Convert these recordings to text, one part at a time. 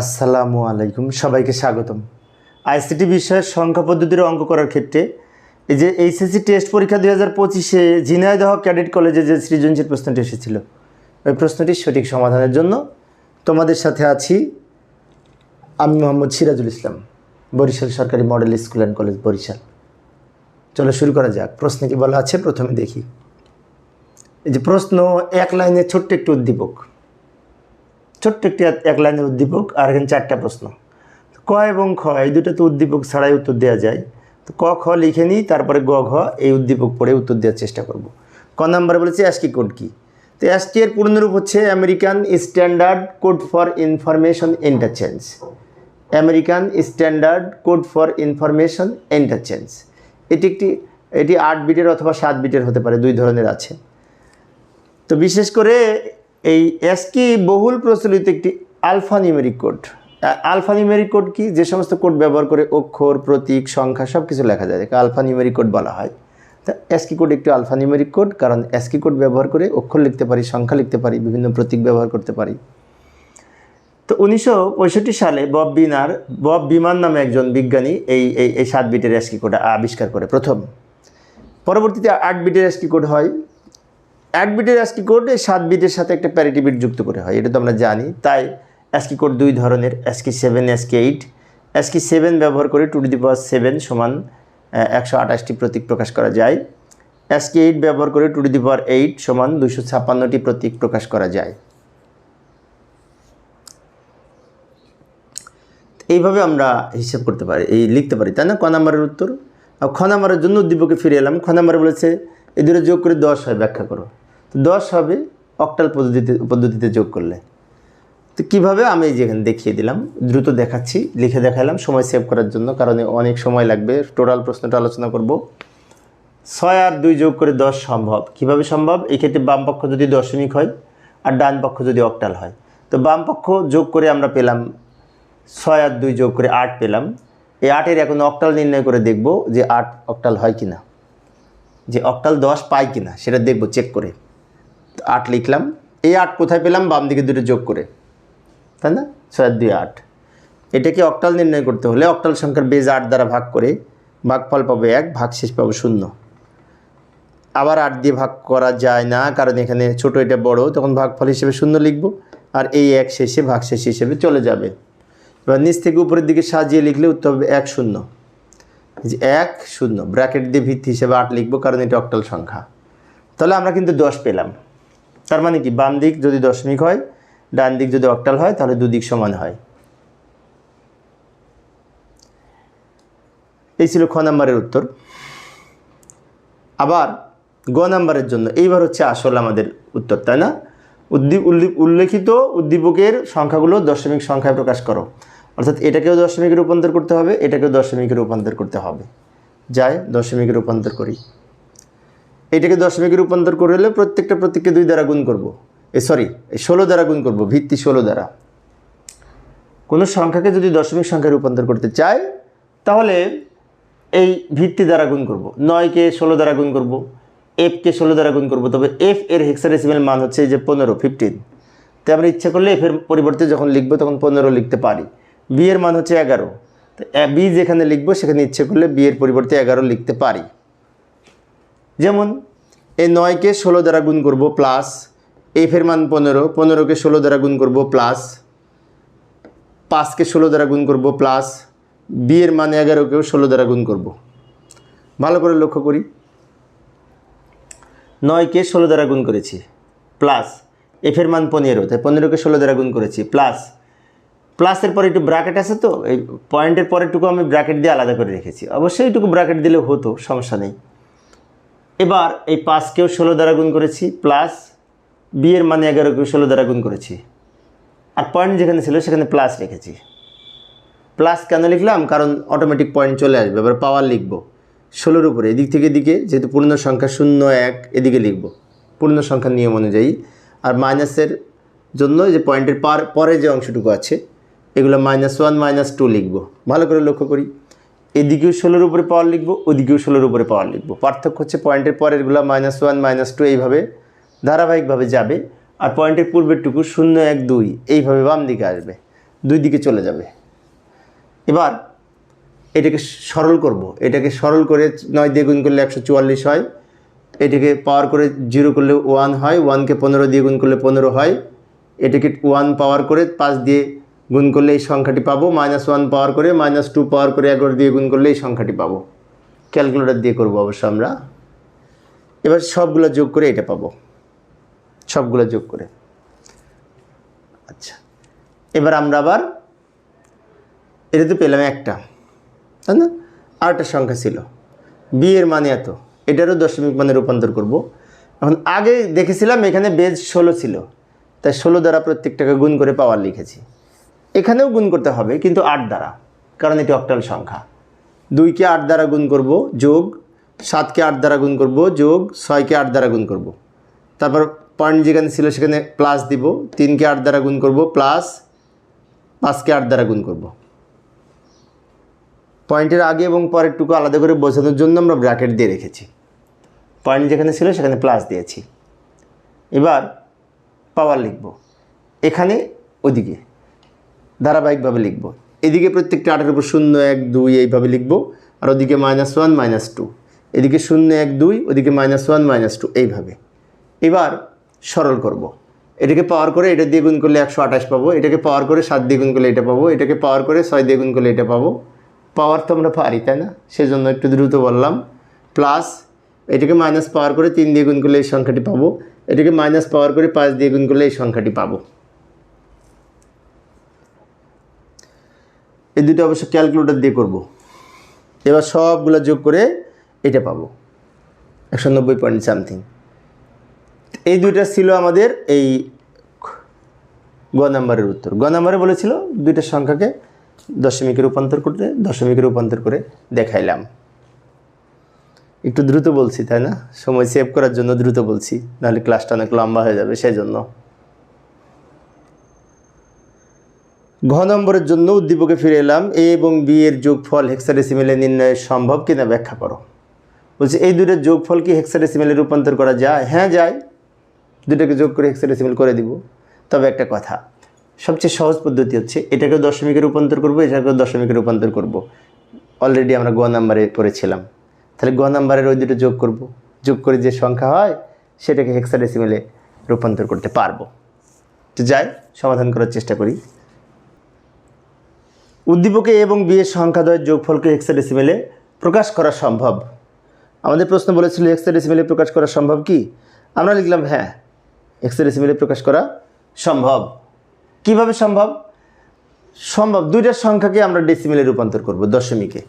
আসসালামু আলাইকুম, সবাইকে স্বাগতম। আইসিটি বিষয়ের সংখ্যা পদ্ধতির অঙ্ক করার ক্ষেত্রে এই যে এইচএসসি টেস্ট পরীক্ষা দুই হাজার পঁচিশে ঝিনাইদহ ক্যাডেট কলেজে যে সৃজনশীল প্রশ্নটি এসেছিল, ওই প্রশ্নটির সঠিক সমাধানের জন্য তোমাদের সাথে আছি আমি মোহাম্মদ সিরাজুল ইসলাম, বরিশাল সরকারি model school and college Barishal. চলো শুরু করা যাক, প্রশ্নে কি বলা আছে? প্রথমে দেখি। এই যে প্রশ্ন, এক লাইনে ছোট্ট একটি উদ্দীপক। ছোট্ট একটি এক লাইনের উদ্দীপক, আর এখানে চারটা প্রশ্ন। ক এবং খ, এই দুটো তো উদ্দীপক ছাড়াই উত্তর দেওয়া যায়। তো ক, খ লিখে নিই, তারপরে গ, ঘ, এই উদ্দীপক পড়ে উত্তর দেওয়ার চেষ্টা করব। ক নাম্বারে বলেছে অ্যাসকি কোড কি? তো অ্যাসটি এর পূর্ণরূপ হচ্ছে American standard code for information interchange. American standard code for information interchange. এটি একটি, এটি আট বিটের অথবা সাত বিটের হতে পারে, দুই ধরনের আছে। তো বিশেষ করে এই এসকি বহুল প্রচলিত একটি alphanumeric code alphanumeric code কি? যে সমস্ত কোড ব্যবহার করে অক্ষর, প্রতীক, সংখ্যা সব কিছু লেখা যায়। একে আলফা নিউমেরিক কোড বলা হয়। তা এসকি কোড একটি আলফা নিউমেরিক কোড কারণ এসকি কোড ব্যবহার করে অক্ষর লিখতে পারি, সংখ্যা লিখতে পারি, বিভিন্ন প্রতীক ব্যবহার করতে পারি। তো উনিশশো পঁয়ষট্টি সালে বব বিনার, বব বিমান নামে একজন বিজ্ঞানী এই এই সাত বিটের এসকি কোড আবিষ্কার করে প্রথম। পরবর্তীতে আট বিটের এসকি কোড হয়। আট বিটের অ্যাসকি কোড সাত বিটের সাথে একটা প্যারিটি বিট যুক্ত করে হয়, এটা তো আমরা জানি। তাই অ্যাসকি কোড দুই ধরনের ASCII seven ASCII eight ASCII seven ব্যবহার করে টু দি পাওয়ার সেভেন সমান একশো আঠাশটি প্রতীক প্রকাশ করা যায়। অ্যাসকি এইট ব্যবহার করে টু দি পাওয়ার এইট সমান দুশো ছাপ্পান্নটি প্রতীক প্রকাশ করা যায়। এইভাবে আমরা হিসাব করতে পারি, এই লিখতে পারি, তাই না? ক নাম্বারের উত্তর? আর জন্য উদ্দীপকে ফিরে এলাম। খ নাম্বারে বলেছে এই দুটো যোগ করে দশ হয়, ব্যাখ্যা করো। দশ হবে অক্টাল পদ্ধতিতে পদ্ধতিতে যোগ করলে। তো কীভাবে আমি যেখানে দেখিয়ে দিলাম, দ্রুত দেখাচ্ছি, লিখে দেখালাম, সময় সেভ করার জন্য, কারণ অনেক সময় লাগবে টোটাল প্রশ্নটা আলোচনা করব। ছয় আর দুই যোগ করে দশ সম্ভব। কীভাবে সম্ভব? এই ক্ষেত্রে বাম পক্ষ যদি দশমিক হয়, আর ডান পক্ষ যদি অক্টাল হয়। তো বাম পক্ষ যোগ করে আমরা পেলাম, ছয় আর দুই যোগ করে আট পেলাম। এই আটের এখন অক্টাল নির্ণয় করে দেখব যে আট অক্টাল হয় কি না যে অক্টাল দশ পায় কি না সেটা দেখব চেক করে। আট লিখলাম। এই আট কোথায় পেলাম? বাম দিকে দুটো যোগ করে। তাই না? ছয়, দুই, আট। এটাকে অক্টাল নির্ণয় করতে হলে অক্টাল সংখ্যার বেজ আট দ্বারা ভাগ করে ভাগফল পাবো এক ভাগ শেষ পাবো শূন্য। আবার আট দিয়ে ভাগ করা যায় না, কারণ এখানে ছোট, এটা বড়, তখন ভাগফল হিসেবে শূন্য লিখব আর এই এক শেষে ভাগ শেষ হিসেবে চলে যাবে। এবার নিচ থেকে উপরের দিকে সাজিয়ে লিখলে উত্তর হবে এক, শূন্য। যে এক, শূন্য, ব্র্যাকেট দিয়ে ভিত্তি হিসেবে আট লিখব, কারণ এটা অক্টাল সংখ্যা। তাহলে আমরা কিন্তু দশ পেলাম। তার মানে কি, বাম দিক যদি দশমিক হয়, ডান দিক যদি অক্টাল হয়, তাহলে দুদিক সমান হয়। এই ছিল খ নাম্বারের উত্তর। আবার গ নাম্বারের জন্য, এইবার হচ্ছে আসল আমাদের উত্তর, তাই না? উদ্দীপ উল্লেখিত উদ্দীপকের সংখ্যাগুলো দশমিক সংখ্যায় প্রকাশ করো। অর্থাৎ এটাকেও দশমিকে রূপান্তর করতে হবে, এটাকেও দশমিকে রূপান্তর করতে হবে। যাই, দশমিকে রূপান্তর করি। এটাকে দশমিকে রূপান্তর করে হলে প্রত্যেকটা প্রত্যেককে দুই দ্বারা গুণ করব। এ সরি ষোলো দ্বারা গুণ করব, ভিত্তি ষোলো দ্বারা। কোনো সংখ্যাকে যদি দশমিক সংখ্যায় রূপান্তর করতে চাই, তাহলে এই ভিত্তি দ্বারা গুণ করব। নয়কে ষোলো দ্বারা গুণ করব, এফকে ষোলো দ্বারা গুণ করব, তবে এফ এর হেক্সাডেসিমেল মান হচ্ছে এই যে পনেরো ফিফটিন তো আমরা ইচ্ছা করলে এফের পরিবর্তে যখন লিখব তখন পনেরো লিখতে পারি। বি এর মান হচ্ছে এগারো। তো বি যেখানে লিখব সেখানে ইচ্ছে করলে বি এর পরিবর্তে এগারো লিখতে পারি। যেমন এই নয়কে ষোলো দ্বারা গুণ করব প্লাস, এফের মান পনেরো, পনেরোকে ষোলো দ্বারা গুণ করব প্লাস, পাঁচকে ষোলো দ্বারা গুণ করব প্লাস, বিয়ের মান এগারোকেও ষোলো দ্বারা গুণ করব। ভালো করে লক্ষ্য করি। নয়কে ষোলো দ্বারা গুণ করেছি, প্লাস, এফের মান পনেরো, তাই পনেরোকে ষোলো দ্বারা গুণ করেছি, প্লাস, প্লাসের পরে একটু ব্র্যাকেট আছে তো, এই পয়েন্টের পরেরটুকু আমি ব্র্যাকেট দিয়ে আলাদা করে রেখেছি। অবশ্যই এইটুকু ব্র্যাকেট দিলে হতো, সমস্যা নেই। এবার এই পাঁচকেও ষোলো দ্বারা গুণ করেছি প্লাস বি এর মানে এগারোকেও ষোলো দ্বারা গুণ করেছি। আর পয়েন্ট যেখানে ছিল সেখানে প্লাস রেখেছি। প্লাস কেন লিখলাম? কারণ অটোমেটিক পয়েন্ট চলে আসবে। এবার পাওয়ার লিখব। ষোলোর উপরে, এদিক থেকে এদিকে, যেহেতু পূর্ণ সংখ্যা শূন্য, এক, এদিকে লিখব। পূর্ণ সংখ্যার নিয়ম অনুযায়ী। আর মাইনাসের জন্য যে পয়েন্টের পার পরে যে অংশটুকু আছে, এগুলো মাইনাস ওয়ান মাইনাস টু লিখব। ভালো করে লক্ষ্য করি। এদিকেও ষোলোর উপরে পাওয়ার লিখব, ওদিকেও ষোলোর উপরে পাওয়ার লিখব। পার্থক্য হচ্ছে পয়েন্টের পরেরগুলো মাইনাস ওয়ান মাইনাস টু এইভাবে ধারাবাহিকভাবে যাবে আর পয়েন্টের পূর্বেরটুকু শূন্য, এক, দুই এইভাবে বাম দিকে আসবে, দুই দিকে চলে যাবে। এবার এটাকে সরল করব, এটাকে সরল করে নয় দিয়ে গুণ করলে একশো চুয়াল্লিশ হয়, এটাকে পাওয়ার করে জিরো করলে ওয়ান হয় ওয়ানকে পনেরো দিয়ে গুণ করলে পনেরো হয়, এটাকে ওয়ান পাওয়ার করে পাঁচ দিয়ে গুণ করলে এই সংখ্যাটি পাবো মাইনাস ওয়ান পাওয়ার করে মাইনাস টু পাওয়ার করে এগারো দিয়ে গুণ করলে এই সংখ্যাটি পাবো। ক্যালকুলেটর দিয়ে করব অবশ্য আমরা। এবার সবগুলো যোগ করে এটা পাবো। সবগুলো যোগ করে। আচ্ছা এবার আমরা আবার এটা তো পেলাম একটা, তাই না? আর একটা সংখ্যা ছিল। বি এর মানে এত, এটারও দশমিক মানে রূপান্তর করব। এখন আগে দেখেছিলাম এখানে বেজ ষোলো ছিল, তাই ষোলো দ্বারা প্রত্যেকটাকে গুণ করে পাওয়ার লিখেছি। এখানেও গুণ করতে হবে, কিন্তু আট দ্বারা, কারণ এটি অক্টাল সংখ্যা। দুইকে আট দ্বারা গুণ করব, যোগ, সাতকে আট দ্বারা গুণ করব, যোগ, ছয়কে আট দ্বারা গুণ করব। তারপর পয়েন্ট যেখানে ছিল সেখানে প্লাস দিব, তিনকে আট দ্বারা গুণ করব, প্লাস পাঁচকে আট দ্বারা গুণ করব। পয়েন্টের আগে এবং পরেরটুকু আলাদা করে বোঝানোর জন্য আমরা ব্র্যাকেট দিয়ে রেখেছি। পয়েন্ট যেখানে ছিল সেখানে প্লাস দিয়েছি। এবার পাওয়ার লিখব। এখানে ওদিকে। ধারাবাহিকভাবে লিখব। এদিকে প্রত্যেকটা আটের উপর শূন্য, এক, দুই এইভাবে লিখব, আর ওদিকে মাইনাস ওয়ান মাইনাস টু এদিকে শূন্য, এক, দুই, ওদিকে মাইনাস ওয়ান মাইনাস টু এইভাবে। এবার সরল করব। এটাকে পাওয়ার করে এটা দিয়ে গুণ করলে একশো আঠাশ পাবো, এটাকে পাওয়ার করে সাত দিয়ে গুণ করলে এটা পাবো, এটাকে পাওয়ার করে ছয় দিয়ে গুণ করলে এটা পাবো। পাওয়ার তো আমরা পারি, তাই না? সেজন্য একটু দ্রুত বললাম। প্লাস এটাকে মাইনাস পাওয়ার করে তিন দিয়ে গুণ করলে এই সংখ্যাটি পাবো, এটাকে মাইনাস পাওয়ার করে পাঁচ দিয়ে গুণ করলে এই সংখ্যাটি পাবো। এই দুটো অবশ্য ক্যালকুলেটর দিয়ে করব। এবার সবগুলো যোগ করে এটা পাবো। একশো নব্বই পয়েন্ট সামথিং এই দুইটা ছিল আমাদের এই গ নাম্বারের উত্তর। গ নাম্বারে বলেছিল দুইটা সংখ্যাকে দশমিকে রূপান্তর করতে, দশমিকে রূপান্তর করে দেখাইলাম। একটু দ্রুত বলছি, তাই না? সময় সেভ করার জন্য দ্রুত বলছি, নাহলে ক্লাসটা অনেক লম্বা হয়ে যাবে সেই জন্য ঘ নম্বরের জন্য উদ্দীপকে ফিরে এলাম, এ এবং বি এর যোগফল হেক্সাডেসিমেলে নির্ণয় সম্ভব কিনা ব্যাখ্যা করো। বলছে, এই দুটোর যোগফল কি হেক্সাডেসিমেলে রূপান্তর করা যায়? হ্যাঁ যায়। দুটোকে যোগ করে হেক্সাডেসিমেল করে দিব। তবে একটা কথা, সবচেয়ে সহজ পদ্ধতি হচ্ছে এটাকে দশমিকে রূপান্তর করব, এটাকেও দশমিকে রূপান্তর করব। অলরেডি আমরা গ নাম্বারে করেছিলাম তাহলে গ নাম্বারের ওই দুটো যোগ করব। যোগ করে যে সংখ্যা হয়, সেটাকে হেক্সাডেসিমেলে রূপান্তর করতে পারব। তো যাই, সমাধান করার চেষ্টা করি। উদ্দীপকে এবং বি এর সংখ্যাদ্বয়ের যোগফলকে হেক্সাডেসিমেলে প্রকাশ করা সম্ভব? আমাদের প্রশ্ন বলেছিল হেক্সাডেসিমেলে প্রকাশ করা সম্ভব কি? আমরা লিখলাম হ্যাঁ হেক্সাডেসিমেলে প্রকাশ করা সম্ভব। কীভাবে সম্ভব? সম্ভব, দুইটা সংখ্যাকে আমরা ডেসিমেলে রূপান্তর করব দশমিকে।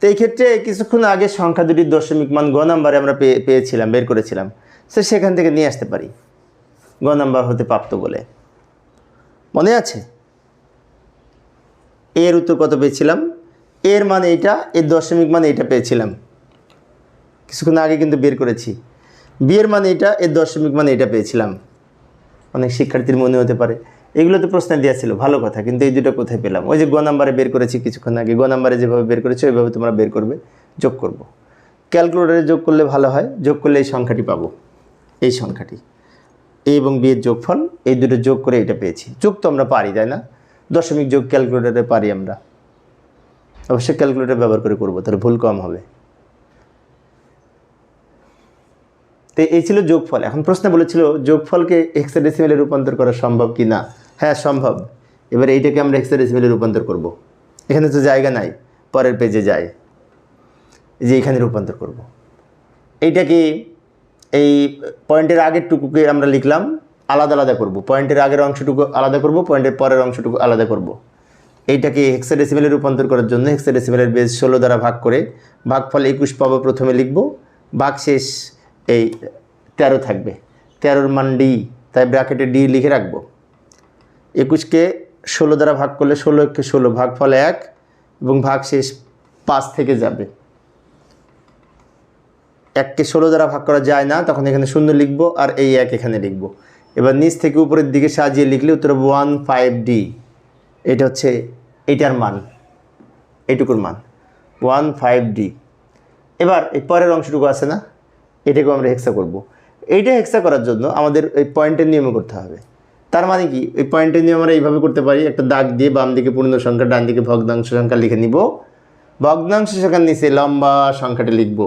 তো এই ক্ষেত্রে কিছুক্ষণ আগে সংখ্যা দুটির দশমিক মান গ নাম্বারে আমরা পেয়ে, পেয়েছিলাম, বের করেছিলাম। সে সেখান থেকে নিয়ে আসতে পারি। গ নাম্বার হতে প্রাপ্ত বলে। মনে আছে? এর উত্তর কত পেয়েছিলাম? এর মানে এইটা এর দশমিক মানে এইটা পেয়েছিলাম। কিছুক্ষণ আগে কিন্তু বের করেছি। বিয়ের মানে এটা, এর দশমিক মানে এটা পেয়েছিলাম। অনেক শিক্ষার্থীর মনে হতে পারে। এগুলো তো প্রশ্ন দেওয়া ছিল, ভালো কথা, কিন্তু এই দুটো কোথায় পেলাম? ওই যে গ নাম্বারে বের করেছি কিছুক্ষণ আগে, গ নাম্বারে যেভাবে বের করেছি, ওইভাবে তোমরা বের করবে, যোগ করব। ক্যালকুলেটারে যোগ করলে ভালো হয়, যোগ করলে এই সংখ্যাটি পাবো। এই সংখ্যাটি। এ এবং বিয়ের যোগফল, এই দুটো যোগ করে এটা পেয়েছি। যোগ তো আমরা পারি, তাই না? দশমিক যোগ ক্যালকুলেটারে পারি আমরা। অবশ্যই ক্যালকুলেটার ব্যবহার করে করব, তাহলে ভুল কম হবে। তো এই ছিল যোগফল। এখন প্রশ্ন বলেছিল, যোগফলকে হেক্সাডেসিমেলে রূপান্তর করা সম্ভব কি না? হ্যাঁ সম্ভব। এবার এইটাকে আমরা হেক্সাডেসিমেলে রূপান্তর করব। এখানে তো জায়গা নাই, পরের পেজে যায় যে এখানে রূপান্তর করব। এইটাকে এই পয়েন্টের আগের টুকুকে আমরা লিখলাম আলাদা আলাদা করব। পয়েন্টের আগের অংশটুকু আলাদা করব, পয়েন্টের পরের অংশটুকু আলাদা করব। এইটাকে হেক্সাডেসিমেলে রূপান্তর করার জন্য হেক্সাডেসিমেলের বেজ ষোলো দ্বারা ভাগ করে ভাগফল একুশ পাবো প্রথমে লিখব। ভাগ শেষ এই তেরো থাকবে। তেরোর মান ডি তাই ব্র্যাকেটে ডি লিখে রাখব। একুশকে ষোলো দ্বারা ভাগ করলে ষোলো একে ষোলো, ভাগফল এক এবং ভাগ শেষ পাঁচ থেকে যাবে। এককে ষোলো দ্বারা ভাগ করা যায় না, তখন এখানে শূন্য লিখব আর এই এক এখানে লিখব। এবার নিচ থেকে উপরের দিকে সাজিয়ে লিখলে উত্তর হবে ওয়ান ফাইভ ডি। এটা হচ্ছে এইটার মান এইটুকুর মান, ওয়ান ফাইভ ডি। এবার এই পরের অংশটুকু আছে না, এটাকেও আমরা হেক্সা করব। এইটা হেক্সা করার জন্য আমাদের এই পয়েন্টের নিয়মে করতে হবে। তার মানে কি? এই পয়েন্টের নিয়ম আমরা এইভাবে করতে পারি, একটা দাগ দিয়ে বাম দিকে পূর্ণ সংখ্যা, ডান দিকে ভগ্নাংশ সংখ্যা লিখে নিব। ভগ্নাংশ সংখ্যার নিচে লম্বা সংখ্যাটা লিখব।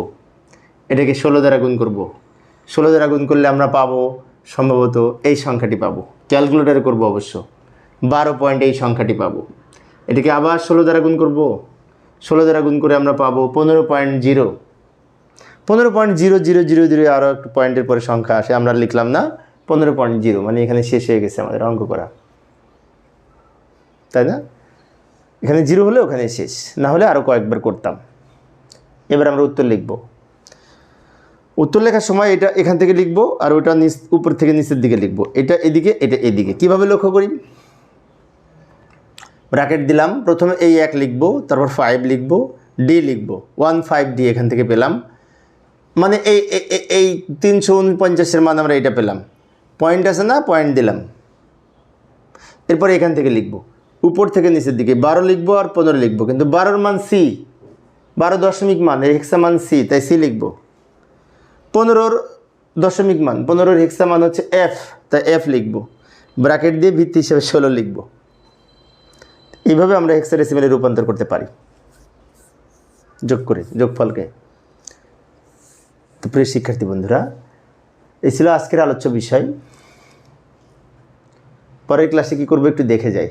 এটাকে ষোলো দ্বারা গুণ করব। ষোলো দ্বারা গুণ করলে আমরা পাবো সম্ভবত এই সংখ্যাটি পাবো। ক্যালকুলেটারে করব অবশ্য। বারো পয়েন্ট এই সংখ্যাটি পাবো। এটাকে আবার ষোলো দ্বারা গুণ করব। ষোলো দ্বারা গুণ করে আমরা পাবো পনেরো পয়েন্ট জিরো। পনেরো point zero zero zero zero আরও একটু পয়েন্টের পরে সংখ্যা আসে, আমরা লিখলাম না। পনেরো পয়েন্ট জিরো মানে এখানে শেষ হয়ে গেছে আমাদের অঙ্ক করা। তাই না? এখানে জিরো হলে ওখানে শেষ, না হলে আরও কয়েকবার করতাম। এবার আমরা উত্তর লিখব। উত্তর লেখার সময় এটা এখান থেকে লিখব আর ওটা নিচ, উপর থেকে নিচের দিকে লিখব। এটা এদিকে এটা এদিকে। কীভাবে লক্ষ্য করি? ব্র্যাকেট দিলাম। প্রথমে এই এক লিখব, তারপর ফাইভ লিখব ডি লিখব। ওয়ান ফাইভ ডি এখান থেকে পেলাম। মানে এই এই তিনশো উনপঞ্চাশের মান আমরা এটা পেলাম। পয়েন্ট আছে না? পয়েন্ট দিলাম। এরপর এখান থেকে লিখব। উপর থেকে নিচের দিকে। বারো লিখব আর পনেরো লিখব। কিন্তু বারোর মান সি বারো দশমিক মান, এক্সা মান সি তাই সি লিখব। পনেরোর দশমিক মান, পনেরোর হেক্সা মান হচ্ছে এফ তাই এফ লিখব। ব্র্যাকেট দিয়ে ভিত্তি হিসেবে ষোলো লিখব। এইভাবে আমরা হেক্সাডেসিমেলে রূপান্তর করতে পারি। যোগ করে, যোগফলকে। তো প্রিয় শিক্ষার্থী বন্ধুরা, এই ছিল আজকের আলোচ্য বিষয়। পরের ক্লাসে কী করব একটু দেখে যাই।